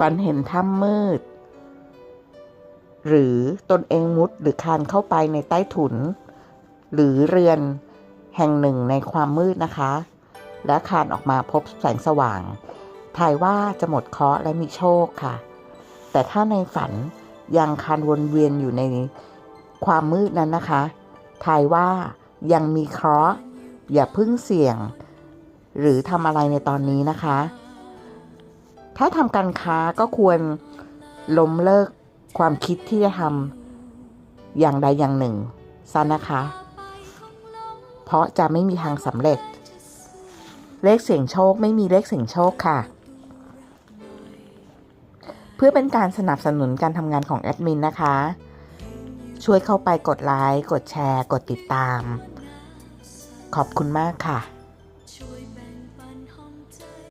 ฝันเห็นถ้ำมืด หรือตนเองมุดหรือคานเข้าไปในใต้ถุน หรือเรือนแห่งหนึ่งในความมืดนะคะ และคานออกมาพบแสงสว่างทายว่าจะหมดเคราะห์และมีโชคค่ะ แต่ถ้าในฝันยังคานวนเวียนอยู่ในความมืดนั้นนะคะ ทายว่ายังมีเคราะห์อย่าพึ่งเสี่ยง หรือทำอะไรในตอนนี้นะคะ ถ้าทำการค้าก็ควรล้มเลิกความคิดที่จะทำอย่างใดอย่างหนึ่งซะนะคะ เพราะจะไม่มีทางสำเร็จ เลขเสี่ยงโชคไม่มีเลขเสี่ยงโชคค่ะ เพื่อเป็นการสนับสนุนการทำงานของแอดมินนะคะ ช่วยเข้าไปกดไลค์กดแชร์ กดติดตาม ขอบคุณมากค่ะ